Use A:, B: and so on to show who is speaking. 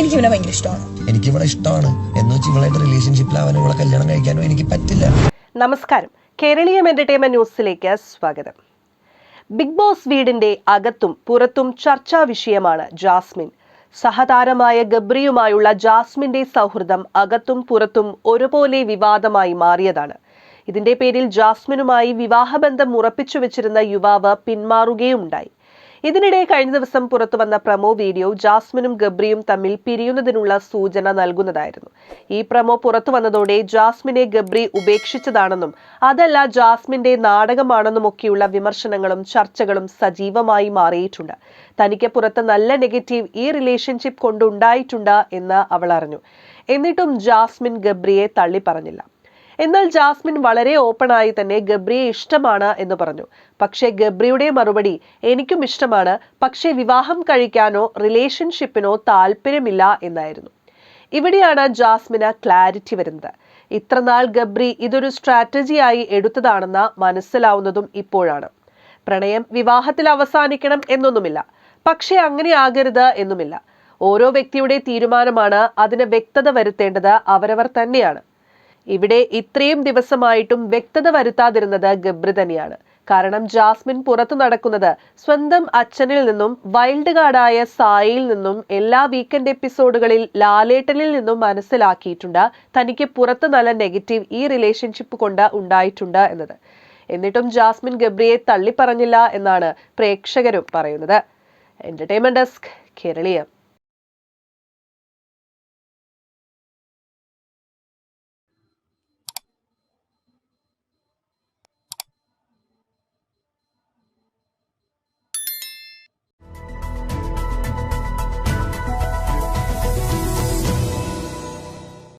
A: എനിക്ക് ഇവനെ ഭയങ്കര ഇഷ്ടമാണ്.
B: എനിക്ക് ഇവളെ ഇഷ്ടമാണ്. എന്ന് വെച്ച് ഇവളായിട്ട് റിലേഷൻഷിപ്പിലാവാനോ ഇവളെ കല്യാണം കഴിക്കാനോ എനിക്ക് പറ്റില്ല.
C: നമസ്കാരം. കേരളീയം എന്റർടൈൻമെന്റ് ന്യൂസിലേക്ക് സ്വാഗതം. ബിഗ് ബോസ് വീടിന്റെ അകത്തും പുറത്തും ചർച്ചാ വിഷയമാണ് ജാസ്മിൻ. സഹതാരമായ ഗബ്രിയുമായുള്ള ജാസ്മിന്റെ സൗഹൃദം അകത്തും പുറത്തും ഒരുപോലെ വിവാദമായി മാറിയതാണ്. ഇതിന്റെ പേരിൽ ജാസ്മിനുമായി വിവാഹബന്ധം ഉറപ്പിച്ചു വെച്ചിരുന്ന യുവാവ് പിന്മാറുകയുമുണ്ടായി. ഇതിനിടെ കഴിഞ്ഞ ദിവസം പുറത്തു വന്ന പ്രമോ വീഡിയോ ജാസ്മിനും ഗബ്രിയും തമ്മിൽ പിരിയുന്നതിനുള്ള സൂചന നൽകുന്നതായിരുന്നു. ഈ പ്രമോ പുറത്തു വന്നതോടെ ജാസ്മിനെ ഗബ്രി ഉപേക്ഷിച്ചതാണെന്നും അതല്ല ജാസ്മിന്റെ നാടകമാണെന്നുമൊക്കെയുള്ള വിമർശനങ്ങളും ചർച്ചകളും സജീവമായി മാറിയിട്ടുണ്ട്. തനിക്ക് പുറത്ത് നല്ല നെഗറ്റീവ് ഈ റിലേഷൻഷിപ്പ് കൊണ്ടുണ്ടായിട്ടുണ്ട് എന്ന് അവൾ അറിഞ്ഞു. എന്നിട്ടും ജാസ്മിൻ ഗബ്രിയെ തള്ളി പറഞ്ഞില്ല എന്നാൽ ജാസ്മിൻ വളരെ ഓപ്പൺ ആയി തന്നെ ഗബ്രിയെ ഇഷ്ടമാണ് എന്ന് പറഞ്ഞു. പക്ഷേ ഗബ്രിയുടെ മറുപടി എനിക്കും ഇഷ്ടമാണ്. പക്ഷേ വിവാഹം കഴിക്കാനോ റിലേഷൻഷിപ്പിനോ താല്പര്യമില്ല എന്നായിരുന്നു. ഇവിടെയാണ് ജാസ്മിന് ക്ലാരിറ്റി വരുന്നത്. ഇത്രനാൾ ഗബ്രി ഇതൊരു സ്ട്രാറ്റജിയായി എടുത്തതാണെന്ന് മനസ്സിലാവുന്നതും ഇപ്പോഴാണ്. പ്രണയം വിവാഹത്തിൽ അവസാനിക്കണം എന്നൊന്നുമില്ല. പക്ഷേ അങ്ങനെ ആകരുത് എന്നുമില്ല. ഓരോ വ്യക്തിയുടെ തീരുമാനമാണ് അതിന് വ്യക്തത വരുത്തേണ്ടത് അവരവർ തന്നെയാണ്. ഇവിടെ ഇത്രയും ദിവസമായിട്ടും വ്യക്തത വരുത്താതിരുന്നത് ഗബ്രി തന്നെയാണ്. കാരണം ജാസ്മിൻ പുറത്തു നടക്കുന്നത് സ്വന്തം അച്ഛനിൽ നിന്നും വൈൽഡ് കാർഡായ സായിയിൽ നിന്നും എല്ലാ വീക്കെൻഡ് എപ്പിസോഡുകളിൽ ലാലേട്ടനിൽ നിന്നും മനസ്സിലാക്കിയിട്ടുണ്ട്. തനിക്ക് പുറത്ത് നല്ല നെഗറ്റീവ് ഈ റിലേഷൻഷിപ്പ് കൊണ്ട് ഉണ്ടായിട്ടുണ്ട് എന്നത്. എന്നിട്ടും ജാസ്മിൻ ഗബ്രിയെ തള്ളിപ്പറഞ്ഞില്ല എന്നാണ് പ്രേക്ഷകരും പറയുന്നത്. Entertainment desk Keraleeyam.